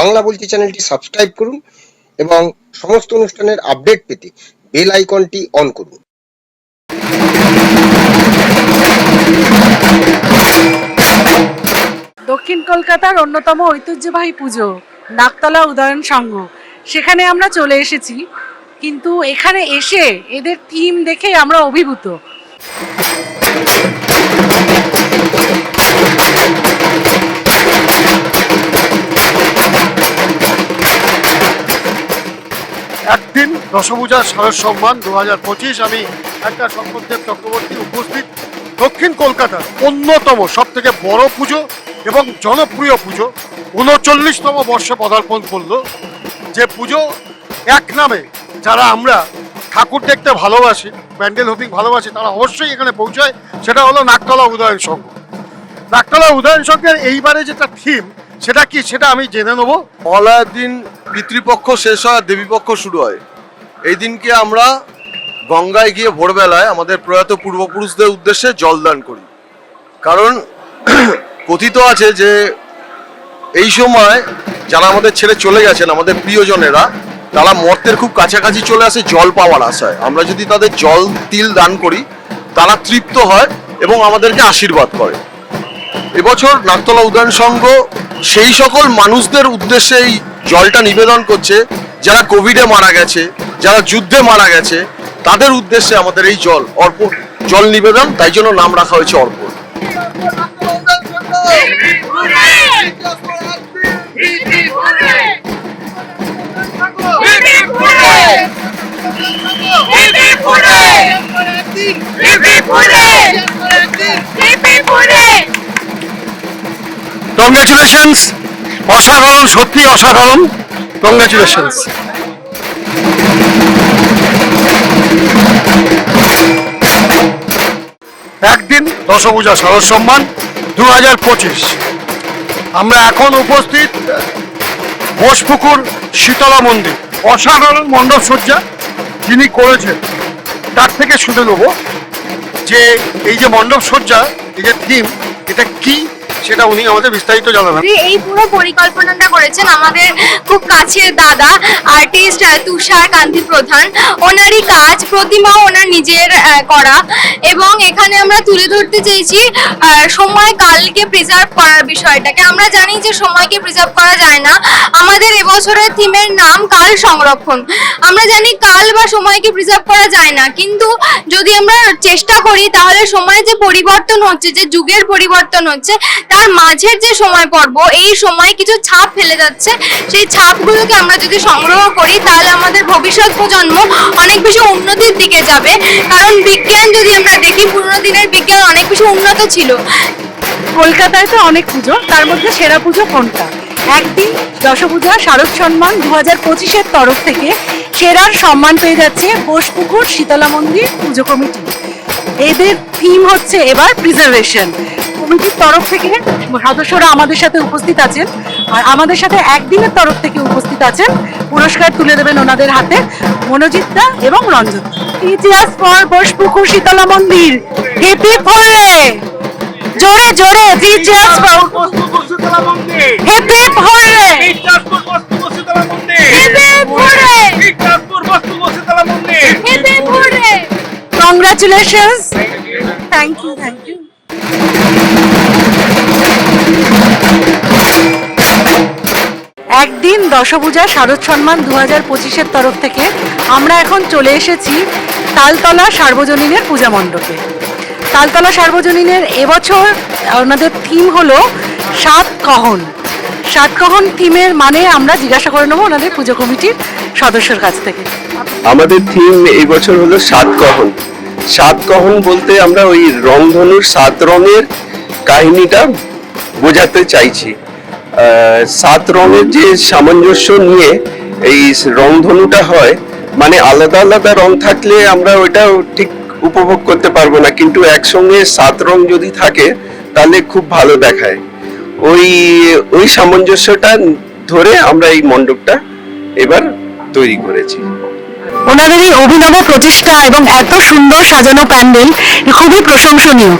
বাংলা বলছি চ্যানেলটি সাবস্ক্রাইব করুন এবং সমস্ত অনুষ্ঠানের আপডেট পেতে বেল আইকনটি অন করুন। দক্ষিণ কলকাতার অন্যতম ঐতিহ্যবাহী পুজো, নাকতলা উদয়ন সংঘ। সেখানে আমরা চলে এসেছি, কিন্তু এখানে এসে এদের থিম দেখে আমরা অভিভূত। দশভূজার সারস সম্মান দু হাজার পঁচিশ। আমি একটা শঙ্করদেব চক্রবর্তী উপস্থিত। দক্ষিণ কলকাতার অন্যতম সব থেকে বড় পুজো এবং জনপ্রিয় পুজো। উনচল্লিশতম বর্ষে পদার্পণ করল। যে পুজো এক নামে যারা আমরা ঠাকুর দেখতে ভালোবাসি, প্যান্ডেল হোপিং ভালোবাসি, তারা অবশ্যই এখানে পৌঁছায়। সেটা হলো নাকতলা উদয়ন সংঘ। নাকতলা উদয়ন সংঘের এইবারে যেটা থিম, সেটা কি সেটা আমি জেনে নেব। মহালয়ার দিন পিতৃপক্ষ শেষ হয় দেবীপক্ষ শুরু হয়। এই দিনকে আমরা গঙ্গায় গিয়ে ভোরবেলায় আমাদের প্রয়াত পূর্বপুরুষদের উদ্দেশ্যে জলদান করি। কারণ কথিত আছে যে এই সময় যারা আমাদের ছেড়ে চলে গেছেন, আমাদের প্রিয়জনেরা, তারা মর্তের খুব কাছাকাছি চলে আসে জল পাওয়ার আশায়। আমরা যদি তাদের জল, তিল দান করি, তারা তৃপ্ত হয় এবং আমাদেরকে আশীর্বাদ করে। এবছর নাকতলা উদ্যান সংঘ সেই সকল মানুষদের উদ্দেশ্যে এই জলটা নিবেদন করছে। যারা কোভিডে মারা গেছে, যারা যুদ্ধে মারা গেছে, তাদের উদ্দেশ্যে আমাদের এই জল, অর্পণ, জল নিবেদন, তাই জন্য নাম রাখা হয়েছে অর্পণ। কংগ্রেচুলেশনস অসাধারণ সত্যি অসাধারণ। কংগ্রেচুলেশনস একদিন দশভূজা সরস সম্মান দু হাজার পঁচিশ। আমরা এখন উপস্থিত বোসপুকুর শীতলা মন্দির। অসাধারণ মণ্ডপ সজ্জা যিনি করেছেন, তার থেকে শুনে নেব যে এই যে মণ্ডপ সজ্জা, এই যে থিম এটা কি? সেটা উনি আমাদের বিস্তারিত জানাবেন। এই পুরো পরিকল্পনাটা করেছেন আমাদের খুব কাছের দাদা আর্টিস্ট তুষার কান্তি প্রধান। ওনারই কাজ, প্রতিমা ওনার নিজের করা। এবং এখানে আমরা তুলে ধরতে চেয়েছি সময় কালকে প্রিজার্ভ করার বিষয়টাকে। আমরা জানি যে সময়কে প্রিজার্ভ করা যায় না। আমাদের এবছরের থিমের নাম কাল সংরক্ষণ। আমরা জানি কাল বা সময়কে প্রিজার্ভ করা যায় না। কিন্তু যদি আমরা চেষ্টা করি, তাহলে সময় যে পরিবর্তন হচ্ছে, যে যুগের পরিবর্তন হচ্ছে তার মাঝের যে সময় পর্ব, এই সময় কিছু ছাপ ফেলে যাচ্ছে। সেই ছাপগুলোকে আমরা যদি সংগ্রহ করি, তাহলে আমাদের ভবিষ্যৎ প্রজন্ম অনেক বেশি উন্নতির দিকে যাবে। কারণ বিজ্ঞান যদি আমরা দেখি, পুরোনো দিনের বিজ্ঞান অনেক বেশি উন্নত ছিল। কলকাতায় তো অনেক পুজো, তার মধ্যে সেরা পুজো কোনটা? একদিন দশপূজা, শারদ সম্মান দু হাজার পঁচিশের তরফ থেকে সেরার সম্মান পেয়ে যাচ্ছে বোসপুকুর শীতলা মন্দির পুজো কমিটি। এদের থিম হচ্ছে এবার প্রিজার্ভেশন কমিটির তরফ থেকে সদস্যরা আমাদের সাথে উপস্থিত আছেন। আর আমাদের সাথে একদিনের তরফ থেকে উপস্থিত আছেন। পুরস্কার তুলে দেবেন ওনাদের হাতে মনোজিৎ দা এবং রঞ্জন ইতিহাস ফর বোসপুকুর শীতলা মন্দির। হেপি ফলে জোরে জোরে চেয়ার্স ফর হেপি ফুরে congratulations thank you thank you একদিন দশভূজা শারদ সম্মান দু হাজার পঁচিশের তরফ থেকে আমরা এখন চলে এসেছি তালতলা সার্বজনীনের পূজা মণ্ডপে। তালতলা সার্বজনীনের এবছর ওনাদের থিম হলো সাত কহন। সাত কহন থিমের মানে আমরা জিজ্ঞাসা করে নেব ওনাদের পুজো কমিটির সদস্যর কাছ থেকে। আমাদের থিম এই বছর হলো সাত কহন সাত কহন বলতে আমরা ওই রংধনুর সাত রঙের কাহিনীটা বোঝাতে চাইছি। সাত রঙের যে সামঞ্জস্য নিয়ে এই রংধনুটা হয় মানে আলাদা আলাদা রং থাকলে আমরা ওইটা ঠিক উপভোগ করতে পারব না, কিন্তু একসঙ্গে সাত রং যদি থাকে, তাহলে খুব ভালো দেখায়। ওই ওই সামঞ্জস্যটা ধরে আমরা এই মণ্ডপটা এবার তৈরি করেছি। ওনাদের এই অভিনব প্রচেষ্টা এবং এত সুন্দর সাজানো প্যান্ডেল খুবই প্রশংসনীয়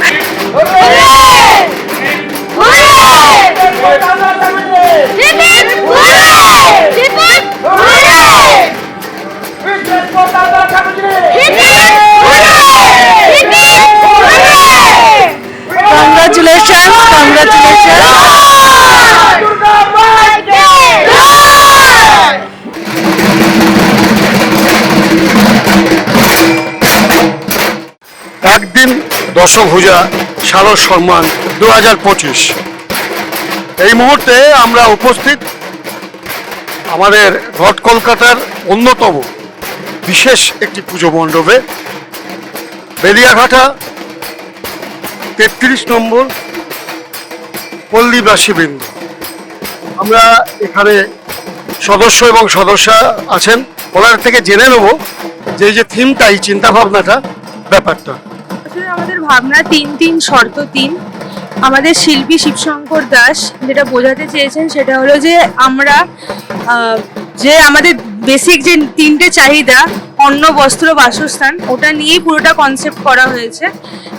দশভুজা শারদ সম্মান দু হাজার পঁচিশ। এই মুহূর্তে আমরা উপস্থিত আমাদের নর্থ কলকাতার অন্যতম বিশেষ একটি পুজো মণ্ডপে। বেরিয়াঘাটা তেত্রিশ নম্বর পল্লীবাসী বৃন্দ আমরা এখানে সদস্য এবং সদস্যা আছেন। ওনার থেকে জেনে নেব যে যে থিমটা এই চিন্তা ভাবনাটা ব্যাপারটা আমাদের ভাবনা তিন তিন শর্ত তিন। আমাদের শিল্পী শিবশঙ্কর দাস যেটা বোঝাতে চেয়েছেন সেটা হলো যে আমরা যে আমাদের বেসিক যে তিনটে চাহিদা অন্ন, বস্ত্র, বাসস্থান, ওটা নিয়েই পুরোটা কনসেপ্ট করা হয়েছে।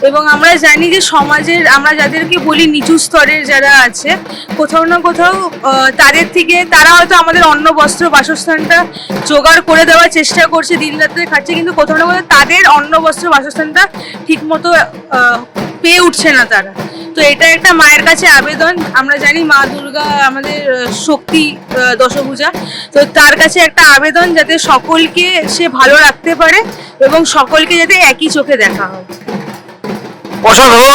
এবং আমরা জানি যে সমাজের, আমরা যাদেরকে বলি নিচু স্তরের যারা আছে, কোথাও না কোথাও তাদের থেকে তারা হয়তো আমাদের অন্ন, বস্ত্র, বাসস্থানটা জোগাড় করে দেওয়ার চেষ্টা করছে দিন রাত্রে খাচ্ছে, কিন্তু কোথাও না কোথাও তাদের অন্ন, বস্ত্র, বাসস্থানটা ঠিকমতো পেয়ে উঠছে না তারা। তো এটা একটা মায়ের কাছে আবেদন। আমরা জানি মা দুর্গা আমাদের শক্তি দশভূজা। তো তার কাছে একটা আবেদন যাতে সকলকে সে ভালো রাখতে পারে এবং সকলকে যাতে একই চোখে দেখা হয়। অসাধারণ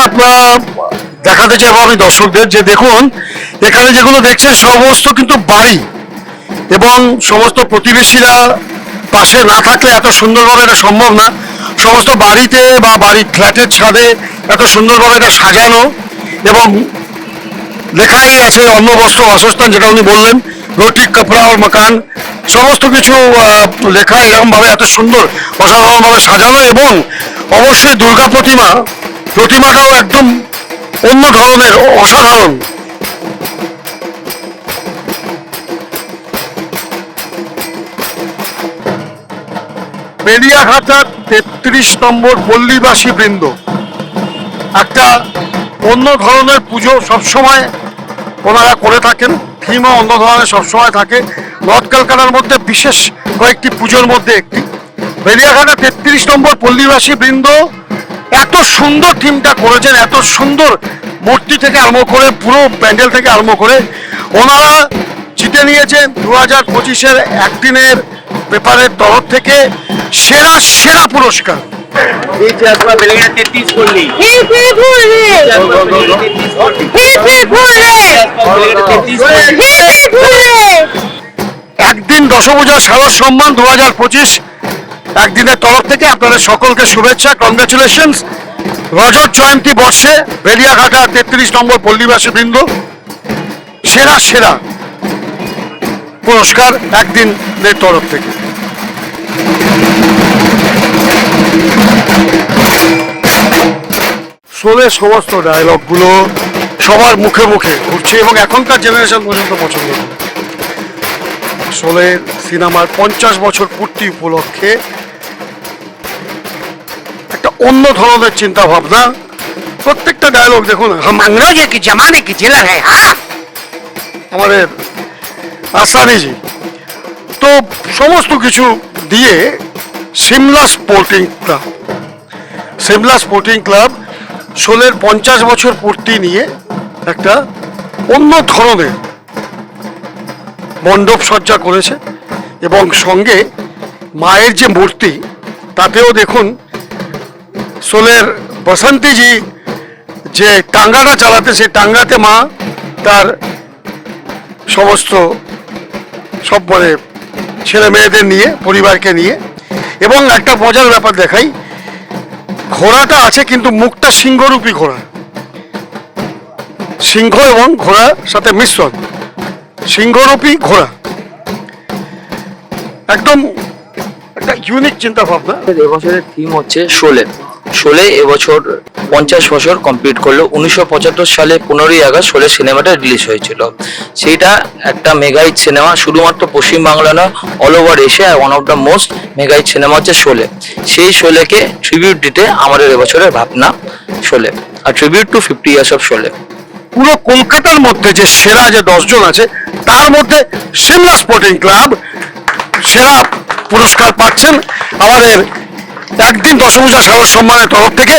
দেখাতে চাইব আমি দর্শকদের যে দেখুন, এখানে যেগুলো দেখছেন সমস্ত কিন্তু বাড়ি এবং সমস্ত প্রতিবেশীরা পাশে না থাকলে এত সুন্দরভাবে এটা সম্ভব না। সমস্ত বাড়িতে বা বাড়ির ফ্ল্যাটের ছাদে এত সুন্দরভাবে এটা সাজানো এবং লেখাই আছে অন্ন বস্ত্র বাসস্থান যেটা উনি বললেন রুটি কাপড়া আর মাকান, সমস্ত কিছু লেখা এরকমভাবে এত সুন্দর, অসাধারণভাবে সাজানো এবং অবশ্যই দুর্গা প্রতিমা, প্রতিমাটাও একদম অন্য ধরনের, অসাধারণ। বেরিয়াঘাটার তেত্রিশ নম্বর পল্লীবাসী বৃন্দ। একটা অন্য ধরনের পুজো সবসময় ওনারা করে থাকেন, থিমও অন্য ধরনের সবসময় থাকে। নর্থ কলকাতার মধ্যে বিশেষ কয়েকটি পুজোর মধ্যে একটি। বেরিয়াঘাটা তেত্রিশ নম্বর পল্লীবাসী বৃন্দ এত সুন্দর থিমটা করেছেন, এত সুন্দর মূর্তি থেকে আরম্ভ করে, পুরো প্যান্ডেল থেকে আরম্ভ করে, ওনারা জিতে নিয়েছেন দু হাজার পঁচিশের একদিনের পেপারের তরফ থেকে সেরা সেরা পুরস্কার। একদিন দশভূজা শারদ সম্মান দু হাজার পঁচিশ একদিনের তরফ থেকে আপনাদের সকলকে শুভেচ্ছা কংগ্রেচুলেশন রজত জয়ন্তী বর্ষে বেরিয়াঘাটা তেত্রিশ নম্বর পল্লীবাসী বৃন্দ। সেরা সেরা পুরস্কার একদিনের তরফ থেকে। শোলে সমস্ত ডায়লগগুলো সবার মুখে মুখে ঘুরছে এবং এখনকার জেনারেশন পর্যন্ত পছন্দ শোলে সিনেমার পঞ্চাশ বছর পূর্তি উপলক্ষে একটা অন্য ধরনের চিন্তা ভাবনা প্রত্যেকটা ডায়লগ দেখুন কি কি হ্যাঁ আমাদের আসানিজি। তো সমস্ত কিছু দিয়ে Simla sporting club Simla sporting club শোলের পঞ্চাশ বছর পূর্তি নিয়ে একটা অন্য ধরনের মণ্ডপ সজ্জা করেছে এবং সঙ্গে মায়ের যে মূর্তি, তাতেও দেখুন সোলের বসন্তীজি যে টাঙ্গাটা চালাতে, সেই টাঙ্গাতে মা তার সমস্ত সব মানে ছেলে মেয়েদের নিয়ে, পরিবারকে নিয়ে এবং একটা মজার ব্যাপার দেখাই। ঘোড়াটা আছে কিন্তু মুখটা সিংহরূপী ঘোড়া। সিংহ এবং ঘোড়ার সাথে মিশ্রণ। সিংহরূপী ঘোড়া। একদম একটা ইউনিক চিন্তা ভাবনা এবছরের থিম হচ্ছে শোলে শোলে এবছর পঞ্চাশ বছর কমপ্লিট করল। উনিশশো পঁচাত্তর সালে পনেরোই আগস্ট শোলে সিনেমাটা রিলিজ হয়েছিল। সেইটা একটা মেগাহিট সিনেমা শুধুমাত্র পশ্চিমবাংলা নয় all over Asia one of the most megahit cinema হচ্ছে শোলে সেই শোলেকে ট্রিবিউট দিতে আমাদের এবছরের ভাবনা শোলে আর tribute to fifty years of Sholay পুরো কলকাতার মধ্যে যে সেরা যে দশজন আছে, তার মধ্যে সিমলা স্পোর্টিং ক্লাব সেরা পুরস্কার পাচ্ছেন আমাদের একদিন দশভূজা শারদ সম্মানের তরফ থেকে।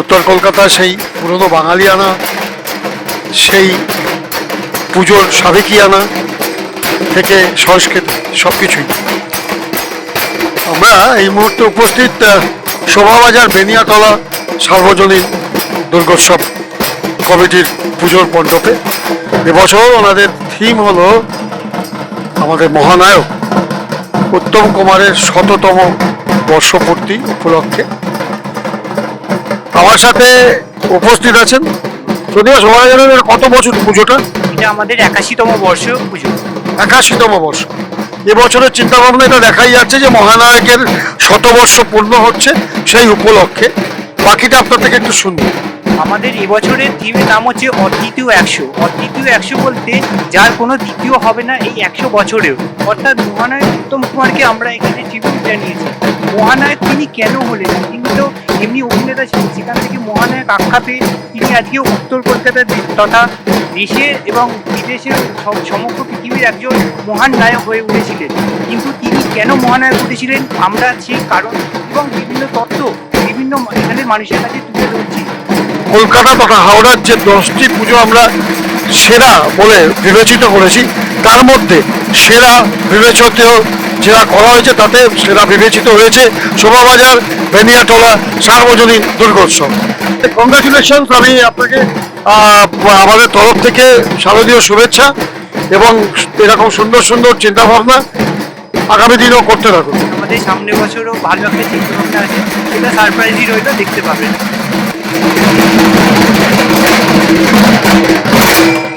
উত্তর কলকাতা, সেই পুরনো বাঙালিয়ানা, সেই পুজোর সাবেকিয়ানা থেকে সংস্কৃতি সব কিছুই আমরা এই মুহূর্তে উপস্থিত শোভাবাজার বেনিয়াতলা সার্বজনীন দুর্গোৎসব কমিটির পুজোর মণ্ডপে। এবছর ওনাদের থিম হলো আমাদের মহানায়ক, উত্তম কুমারের শততম বর্ষপূর্তি উপলক্ষে। আমার সাথে উপস্থিত আছেন। যদিও সবাই জানেন কত বছর পুজোটা? এটা আমাদের একাশিতম বর্ষ পুজো। একাশিতম বর্ষ। এবছরের চিন্তা ভাবনা এটা দেখাই যাচ্ছে যে মহানায়কের শতবর্ষ পূর্ণ হচ্ছে সেই উপলক্ষে। বাকিটা আপনার থেকে একটু শুনব। আমাদের এবছরের থিমের নাম হচ্ছে অদ্বিতীয় একশো। অদ্বিতীয় একশো বলতে যার কোনো দ্বিতীয় হবে না এই একশো বছরেও। অর্থাৎ মহানায়ক উত্তম কুমারকে আমরা এখানে ট্রিবিউট জানিয়েছি। মহানায়ক তিনি কেন হলেন? তিনি তো এমনি অভিনেতা ছিলেন। সেখান থেকে মহানায়ক আখ্যা পেয়ে তিনি আজকে উত্তর কলকাতার তথা দেশের এবং বিদেশের সমগ্র পৃথিবীর একজন মহান নায়ক হয়ে উঠেছিলেন। কিন্তু তিনি কেন মহানায়ক উঠেছিলেন আমরা সেই কারণ এবং বিভিন্ন তথ্য বিভিন্ন এখানের মানুষের কাছে তুলে ধরছি। কলকাতা তথা হাওড়ার যে দশটি পুজো আমরা সেরা বলে বিবেচিত করেছি, তার মধ্যে সেরা বিবেচিত যেটা করা হয়েছে তাতে সেরা বিবেচিত হয়েছে শোভাবাজার, বেনিয়াটলা সার্বজনীন দুর্গোৎসব। কংগ্রাচুলেশন আমি আপনাকে আমাদের তরফ থেকে শারদীয় শুভেচ্ছা এবং এরকম সুন্দর সুন্দর চিন্তা ভাবনা আগামী দিনেও করতে থাকুন। আমাদের সামনের বছরও ভালো একটা চিন্তা ভাবনা আছে, সেটা সারপ্রাইজই রইল, দেখতে পাবেন। なにそれ?